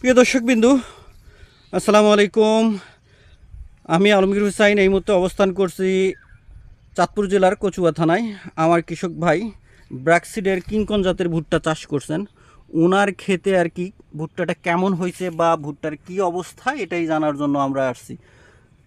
প্রিয় দর্শক বিন্দু আসসালামু আলাইকুম। আমি আলমগীর হুসাইন, এই মুহূর্তে অবস্থান করছি চাঁদপুর জেলার কচুয়া থানায়। আমার কৃষক ভাই ব্র্যাকসিডের কিংকন জাতের ভুট্টা চাষ করছেন। ওনার ক্ষেতে আর কি ভুট্টাটা কেমন হয়েছে বা ভুট্টার কি অবস্থা, এটাই জানার জন্য আমরা আসছি।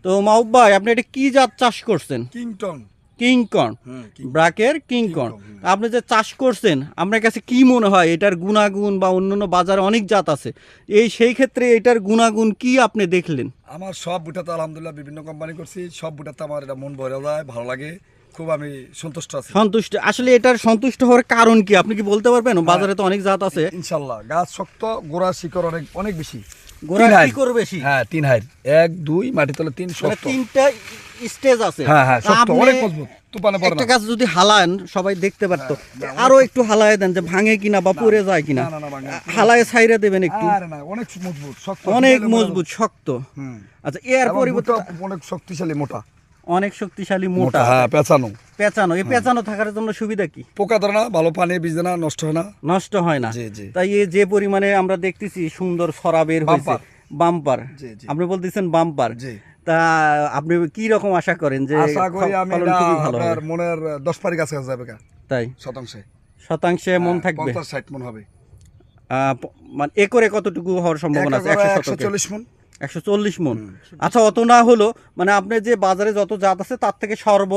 তো মাহবুব ভাই, আপনি এটা কি জাত চাষ করছেন? কিংটন কিংকর্ন হুম, ব্রাকের কিংকর্ন আপনি যে চাষ করছেন আপনার কাছে কি মনে হয় এটার গুণাগুণ বা অন্যান্য বাজারে অনেক জাত আছে এই সেই ক্ষেত্রে এটার গুণাগুণ কি আপনি দেখলেন? আমার সব বুটাতে আলহামদুলিল্লাহ বিভিন্ন কোম্পানি করছি সব বুটাতে আমার এটা মন ভরে যায় ভালো লাগে খুব আমি সন্তুষ্ট আছি। সন্তুষ্ট আসলে এটার সন্তুষ্ট হওয়ার কারণ কি আপনি কি বলতে পারবেন? বাজারে তো অনেক জাত আছে। ইনশাল্লাহ গাছ শক্ত গোড়া শিকড় অনেক অনেক বেশি। গোড়া কি হাইট। বেশি হ্যাঁ তিন হাইট এক দুই মাটি তলে তিন মানে শক্ত তিনটা স্টেজ আছে। হ্যাঁ হ্যাঁ শক্ত অনেক মজবুত। তুপানে পড়ে একটা গাছ যদি হালান সবাই দেখতে পারতো। আরও একটু হালায় দেন যে ভাঙে কিনা বা পড়ে যায় কিনা। হালায় ছাইরে দেবেন একটু। অনেক মজবুত শক্ত। অনেক মজবুত শক্ত। আচ্ছা এর পরিবর্তন পরিবর্তে অনেক শক্তিশালী মোটা। অনেক শক্তিশালী মোটা হ্যাঁ পেঁচানো। পেঁচানো। এই পেঁচানো থাকার জন্য সুবিধা কি? পোকা ধরে না ভালো পানি ভিজে না নষ্ট হয় না। নষ্ট হয় না। তাই এই যে পরিমাণে আমরা দেখতেছি সুন্দর সরা বের হয়েছে। বাম্পার। আপনি বলতেছেন বাম্পার। জি। তা আপনি কি রকম আশা করেন যে আশা করি আমি আপনার মনের দশ পারি কাছে যাবে তাই? শতাংশে। শতাংশে মন থাকবে? হ্যাঁ, পঞ্চাশ ষাট মন হবে। মানে একরে কতটুকু হওয়ার সম্ভাবনা আছে? একশো একশো শতকে? চল্লিশ মন। একশো চল্লিশ মন। আচ্ছা অত না হলো মানে আপনি যে বাজারে যত জাত আছে তার থেকে সর্ব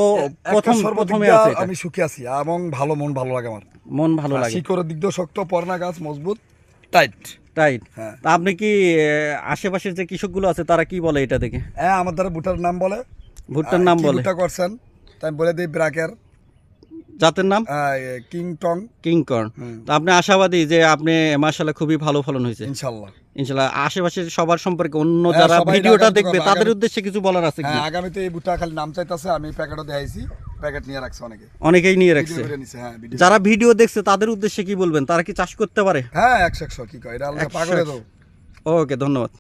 প্রথম প্রথমে আছে আমি সুখী আছি এবং ভালো মন ভালো লাগে আমার। মন ভালো লাগে। শিকড়ের দিক দিয়ে শক্ত পরনা গাছ মজবুত টাইট। রাইট হ্যাঁ। তা আপনি কি আশেপাশের যে কৃষকগুলো আছে তারা কি বলে এটা দেখে? হ্যাঁ আমার দ্বারা ভুটার নাম বলে। ভুট্টার নাম বলে। ভুট্টা করছেন তাই বলে দিই ব্রাকের। জাতের নাম? কিং টং। কিংকর্ন তো আপনি আশাবাদী যে আপনি মার্শাল্লাহ খুবই ভালো ফলন হয়েছে? ইনশাল্লাহ ইনশাল্লাহ আশেপাশের সবার সম্পর্কে অন্য হ্যাঁ, যারা ভিডিওটা দেখবে তাদের উদ্দেশ্যে কিছু বলার আছে কি? হ্যাঁ আগামীতে এই ভুট্টা খালি নাম চাইতেছে আমি প্যাকেটও দেখাইছি প্যাকেট নিয়ে রাখছে অনেকে। অনেকেই নিয়ে রাখছে। হ্যাঁ যারা ভিডিও দেখছে তাদের উদ্দেশ্যে কি বলবেন? তারা কি চাষ করতে পারে? হ্যাঁ একশো একশো কি কয়? এটা পাগলে। দাও ওকে ধন্যবাদ।